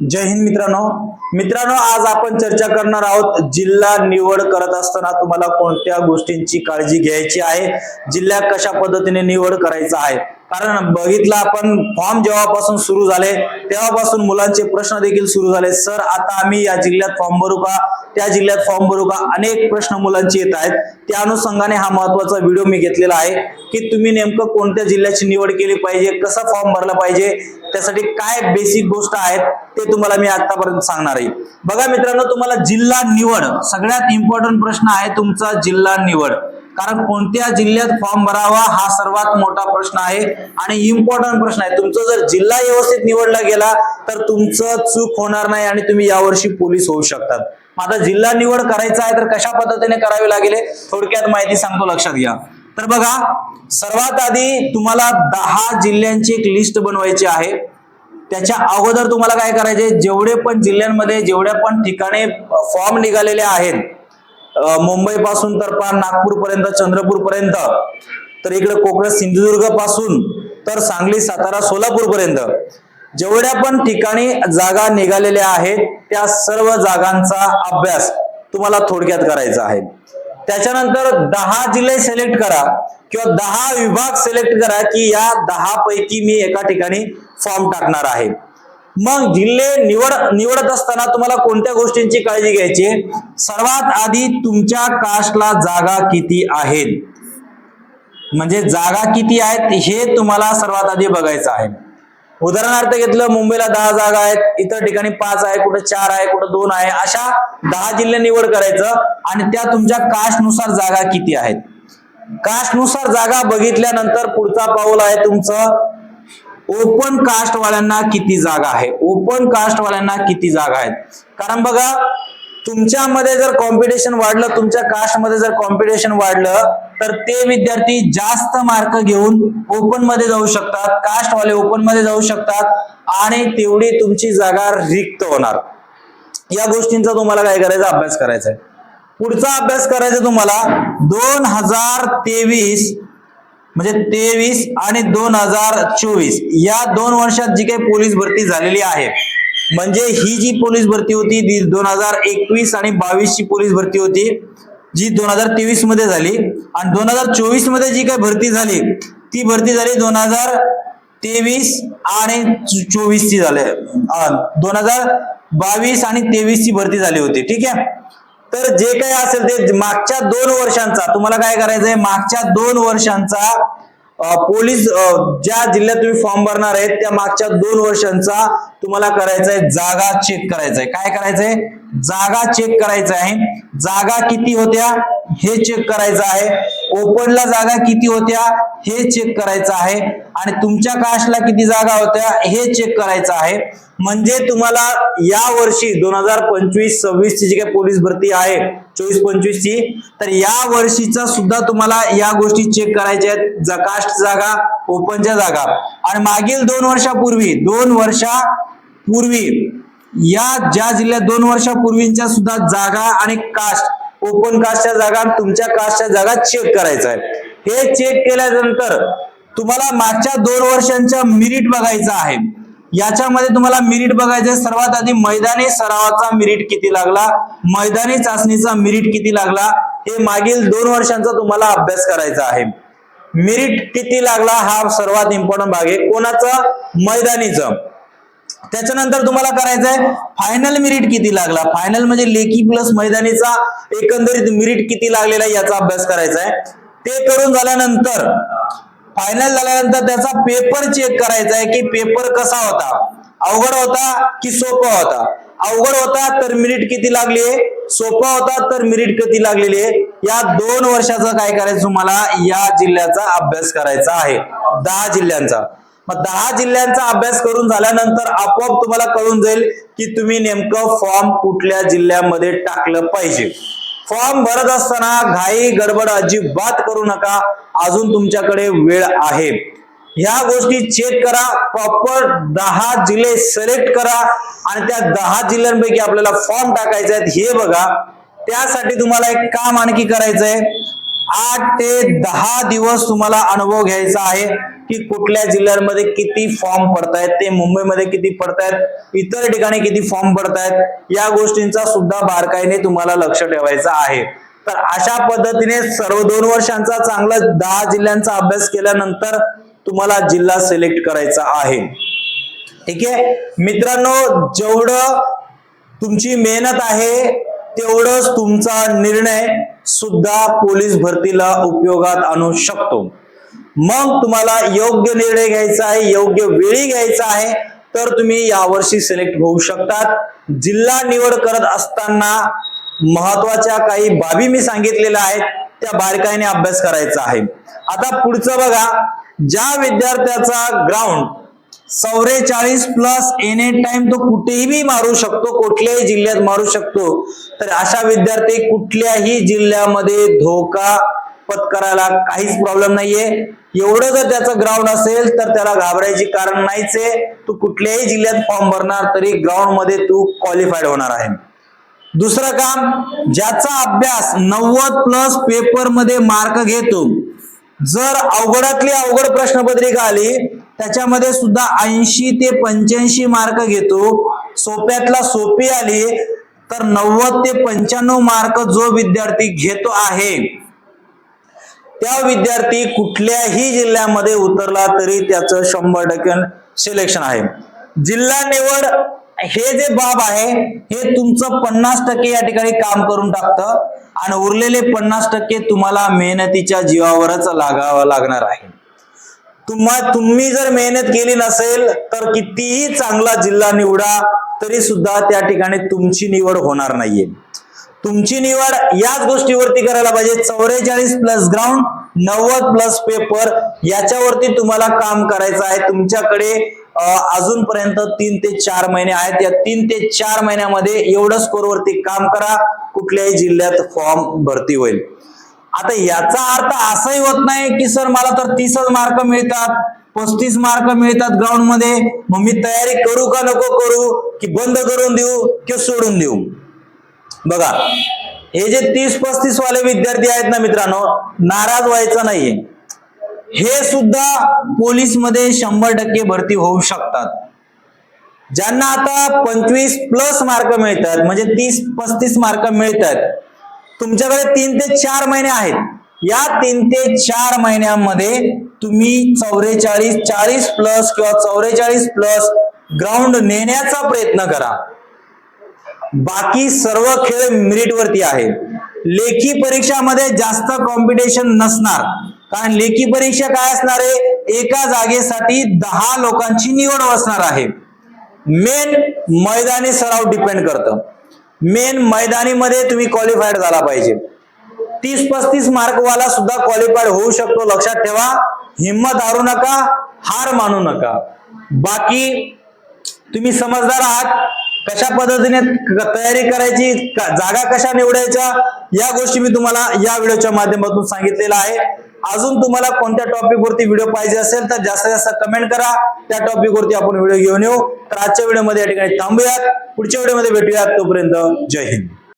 जय हिंद मित्रांनो. मित्रांनो आज आपण चर्चा करणार आहोत जिल्हा निवड करत असताना तुम्हाला कोणत्या गोष्टींची काळजी घ्यायची आहे? जिल्हा कशा पद्धतीने निवड करायचा आहे? कारण बघितलं आपण फॉर्म जेव्हापासून सुरू झाले तेव्हापासून मुलांचे प्रश्न देखील सुरू झाले. सर आता आम्ही या जिल्ह्यात फॉर्म भरू का? त्या जिल्ह्यात फॉर्म भरू का अनेक प्रश्न मुलांचे येत आहेत. त्या अनुषंगाने हा महत्त्वाचा व्हिडिओ मी घेतलेला आहे की तुम्ही नेमकं कोणत्या जिल्ह्याची निवड केली पाहिजे कसा फॉर्म भरला पाहिजे त्यासाठी काय बेसिक गोष्ट आहेत ते तुम्हाला मी आतापर्यंत सांगणार आहे. बघा मित्रांनो तुम्हाला जिल्हा निवड सगळ्यात इम्पॉर्टंट प्रश्न आहे तुमचा जिल्हा निवड. कारण कोणत्या जिल्ह्यात फॉर्म भरावा हा सर्वात मोठा प्रश्न आहे आणि इम्पॉर्टंट प्रश्न आहे. तुमचा जर जिल्हा व्यवस्थित निवडला गेला तर तुमचं चूक होणार नाही आणि तुम्ही यावर्षी पोलीस होऊ शकतात. आता जिल्हा निवड करायचा आहे तर कशा पद्धतीने करावी लागेल थोडक्यात माहिती सांगतो लक्षात घ्या. तर बघा सर्वात आधी तुम्हाला दहा जिल्ह्यांची एक लिस्ट बनवायची आहे. त्याच्या अगोदर तुम्हाला काय करायचे जेवढे पण जिल्ह्यांमध्ये जेवढ्या पण ठिकाणी फॉर्म निघालेले आहेत मुंबई पासून तर पार नागपूर पर्यंत चंद्रपूर पर्यंत तर इकडे कोकण सिंधुदुर्गपासून तर सांगली सातारा सोलापूर पर्यंत जेवढ्या पण ठिकाणी जागा निघालेल्या आहेत त्या सर्व जागांचा अभ्यास तुम्हाला थोडक्यात करायचा आहे. त्याच्यानंतर दहा जिल्हे सिलेक्ट करा किंवा दहा विभाग सिलेक्ट करा की या दहा पैकी मी एका ठिकाणी फॉर्म टाकणार आहे. मग जिल्हे निवड निवडत असताना तुम्हाला कोणत्या गोष्टींची काळजी घ्यायची आहे? सर्वात आधी तुमच्या कास्टला जागा किती आहेत? म्हणजे जागा किती आहेत हे तुम्हाला सर्वात आधी बघायचं आहे. उदाहरणार्थ घेतलं मुंबईला दहा जागा आहेत इतर ठिकाणी पाच आहे कुठं चार आहे कुठं दोन आहे अशा दहा जिल्हे निवड करायचं आणि त्या तुमच्या कास्टनुसार जागा किती आहेत. कास्टनुसार जागा बघितल्यानंतर पुढचा पाऊल आहे तुमचं ओपन कास्टवाल्यांना किती जागा आहे. ओपन कास्टवाल्यांना किती जागा आहेत. कारण बघा तुमच्यामध्ये जर कॉम्पिटिशन वाढलं तुमच्या कास्टमध्ये जर कॉम्पिटिशन वाढलं तर ते विद्यार्थी जास्त मार्क घेऊन ओपनमध्ये जाऊ शकतात. कास्ट वाले ओपनमध्ये जाऊ शकतात आणि तेवढी तुमची जागा रिक्त होणार. या गोष्टींचा तुम्हाला काय करायचा? अभ्यास करायचा आहे पुढचा अभ्यास करायचा तुम्हाला दोन हजार तेवीस म्हणजे तेवीस आणि दोन हजार चोवीस. या दोन वर्षात जी काही पोलीस भरती झालेली आहे म्हणजे ही जी पोलीस भरती होती ती दोन हजार एकवीस आणि बावीस ची पोलीस भरती होती जी दोन हजार तेवीसमध्ये झाली आणि दोन हजार चोवीसमध्ये जी काही भरती झाली ती भरती झाली दोन हजार तेवीस आणि चोवीस ची झाली. दोन हजार बावीस आणि तेवीस ची भरती झाली होती. ठीक आहे? तर जे काही असेल ते मागच्या दोन वर्षांचा तुम्हाला काय करायचंय? मागच्या दोन वर्षांचा पोलीस ज्या जिल्ह्यात तुम्ही फॉर्म भरणार आहेत त्या मागच्या दोन वर्षांचा तुम्हाला करायचा आहे जागा चेक करायचा आहे काय करायचंय? जागा चेक करायचं आहे जागा किती होत्या? हे चेक करायचं आहे. ओपनला जागा किती होत्या हे चेक करायचं आहे. आणि तुमच्या कास्टला किती जागा होत्या हे चेक करायचं आहे. म्हणजे तुम्हाला या वर्षी दोन हजार पंचवीस सव्वीस ची जी काही पोलीस भरती आहे चोवीस पंचवीस ची तर या वर्षीचा सुद्धा तुम्हाला या गोष्टी चेक करायच्या आहेत. जा- कास्ट जागा ओपनच्या जागा. आणि मागील दोन वर्षापूर्वी दोन वर्षापूर्वी या ज्या जिल्ह्यात दोन वर्षापूर्वींच्या सुद्धा जागा आणि कास्ट ओपन कास्टच्या जागा तुमच्या कास्टच्या जागा चेक करायचं आहे. हे चेक केल्यानंतर तुम्हाला मागच्या दोन वर्षांच्या मिरिट बघायचं आहे. याच्यामध्ये तुम्हाला मिरिट बघायचं आहे. सर्वात आधी मैदानी सरावाचा मिरिट किती लागला? मैदानी चाचणीचा मिरिट किती लागला? हे मागील दोन वर्षांचा तुम्हाला अभ्यास करायचा आहे. मिरिट किती लागला? हा सर्वात इम्पॉर्टंट भाग आहे. कोणाचं? मैदानीचं. त्याच्यानंतर तुम्हाला करायचंय फायनल मिरिट किती लागला? फायनल म्हणजे लेखी प्लस मैदानीचा एकंदरीत मिरिट किती लागलेला आहे याचा अभ्यास करायचा आहे ते करून झाल्यानंतर फायनल झाल्यानंतर त्याचा पेपर चेक करायचा आहे की पेपर कसा होता? अवघड होता की सोपा होता? अवघड होता तर मिनिट किती लागली सोपा होता तर मिनिट किती लागलेली आहे? या दोन वर्षाचा काय करायचं तुम्हाला? या जिल्ह्याचा अभ्यास करायचा आहे. दहा जिल्ह्यांचा. मग दहा जिल्ह्यांचा अभ्यास करून झाल्यानंतर आपोआप तुम्हाला कळून जाईल की तुम्ही नेमकं फॉर्म कुठल्या जिल्ह्यामध्ये टाकलं पाहिजे. फॉर्म भरत असताना घाई गडबड अजिबात करू नका. अजून तुमच्याकडे वेळ आहे. ह्या गोष्टी चेक करा प्रॉपर दहा जिल्हे सिलेक्ट करा आणि त्या दहा जिल्ह्यांपैकी आपल्याला फॉर्म टाकायचे आहेत हे बघा. त्यासाठी तुम्हाला एक काम आणखी करायचंय. आठ ते दहा दिवस तुम्हाला अनुभव घ्यायचा आहे की कुठल्या जिल्ह्यांमध्ये किती फॉर्म पडतायत ते मुंबईमध्ये किती पडतायत इतर ठिकाणी किती फॉर्म पडतायत या गोष्टींचा सुद्धा बारकाईने तुम्हाला लक्ष ठेवायचं आहे. तर अशा पद्धतीने सर्व दोन वर्षांचा चांगला दहा जिल्ह्यांचा अभ्यास केल्यानंतर तुम्हाला जिल्हा सिलेक्ट करायचा आहे. ठीक आहे? मित्रांनो जेवढं तुमची मेहनत आहे तेवढंच तुमचा निर्णय सुद्धा पोलीस भरतीला उपयोगात आणू शकतो. मग तुम्हाला योग्य निर्णय घ्यायचा आहे योग्य वेळी घ्यायचा आहे तर तुम्ही यावर्षी सिलेक्ट होऊ शकतात. जिल्हा निवड करत असताना महत्त्वाच्या काही बाबी मी सांगितलेल्या आहेत त्या बारकाईने अभ्यास करायचा आहे. आता पुढचं बघा ज्या विद्यार्थ्याचा ग्राउंड चौवेचाळीस प्लस एनी टाइम तो कुठेही मारू शकतो कुठल्याही जिल्ह्यात मारू शकतो. तर अशा विद्यार्थी कुठल्याही जिल्ह्यामध्ये धोका पत्करायला काहीच प्रॉब्लेम नाहीये. एवढं जर त्याचं ग्राउंड असेल तर त्याला घाबरायची कारण नाहीच आहे. तू कुठल्याही जिल्ह्यात फॉर्म भरणार तरी ग्राउंडमध्ये तू क्वालिफाईड होणार आहे. दुसरं काम ज्याचा अभ्यास नव्वद प्लस पेपरमध्ये मार्क घेतो. जर अवघडातली अवघड प्रश्नपत्रिका आली त्याच्यामध्ये सुद्धा ऐंशी ते पंच्याऐंशी मार्क घेतो. सोप्यातला सोपी आली तर नव्वद ते पंच्याण्णव मार्क जो विद्यार्थी घेतो आहे. त्या विद्यार्थी कुठल्याही जिल्ह्यामध्ये उतरला तरी त्याचं शंभर टक्के सिलेक्शन आहे. जिल्हा निवड हे जे बाब आहे हे तुमचं पन्नास टक्के या ठिकाणी काम करून टाकतं आणि उरलेले पन्नास टक्के तुम्हाला मेहनतीच्या जीवावरच लागावं लागणार आहे. तुम्हा तुम्ही जर मेहनत केली नसेल तर कितीही चांगला जिल्हा निवडा तरी सुद्धा त्या ठिकाणी तुमची निवड होणार नाहीये. तुमची निवड याच गोष्टीवरती करायला पाहिजे. चौवेचाळीस प्लस ग्राउंड नव्वद प्लस पेपर याच्यावरती तुम्हाला काम करायचं आहे. तुमच्याकडे अजूनपर्यंत तीन ते चार महिने आहेत. या तीन ते चार महिन्यामध्ये एवढं स्कोरवरती काम करा. कुठल्याही जिल्ह्यात फॉर्म भरती होईल. आता याचा अर्थ असाही होत नाही की सर मला तर तीसच मार्क मिळतात पस्तीस मार्क मिळतात ग्राउंडमध्ये. मग मी तयारी करू का नको करू? की बंद करून देऊ की सोडून देऊ? बघा हे जे तीस पस्तीस वाले विद्यार्थी आहेत ना मित्रांनो नाराज व्हायचं नाहीये. हे सुद्धा पोलीसमध्ये शंभर टक्के भरती होऊ शकतात. ज्यांना आता पंचवीस प्लस मार्क मिळतात म्हणजे तीस पस्तीस मार्क मिळतात तुमच्याकडे तीन ते चार महिने आहेत. या तीन ते चार महिन्यामध्ये तुम्ही चौवेचाळीस चाळीस प्लस किंवा चौवेचाळीस प्लस ग्राउंड नेण्याचा प्रयत्न करा. बाकी सर्व खेळ मेरिट वरती आहे लेखी परीक्षामध्ये जास्त कॉम्पिटिशन नसणार. कारण लेखी परीक्षा काय असणार आहे? एका जागेसाठी दहा लोकांची निवड असणार आहे. मेन मैदानी सराव डिपेंड करतं. मेन मैदानीमध्ये तुम्ही क्वालिफाईड झाला पाहिजे. तीस पस्तीस मार्कवाला सुद्धा क्वालिफाईड होऊ शकतो. लक्षात ठेवा. हिंमत हारू नका हार मानू नका. बाकी तुम्ही समजदार आहात. कशा पद्धतीने क- तयारी करायची जागा कशा निवडायच्या या गोष्टी मी तुम्हाला या व्हिडिओच्या माध्यमातून सांगितलेलं आहे. अजून तुम्हाला कोणत्या टॉपिक वरती व्हिडिओ पाहिजे असेल तर जास्तीत जास्त कमेंट करा. त्या टॉपिक वरती आपण व्हिडिओ घेऊन येऊ. तर आजच्या व्हिडिओमध्ये या ठिकाणी थांबूयात. पुढच्या व्हिडिओमध्ये भेटूयात तोपर्यंत. जय हिंद.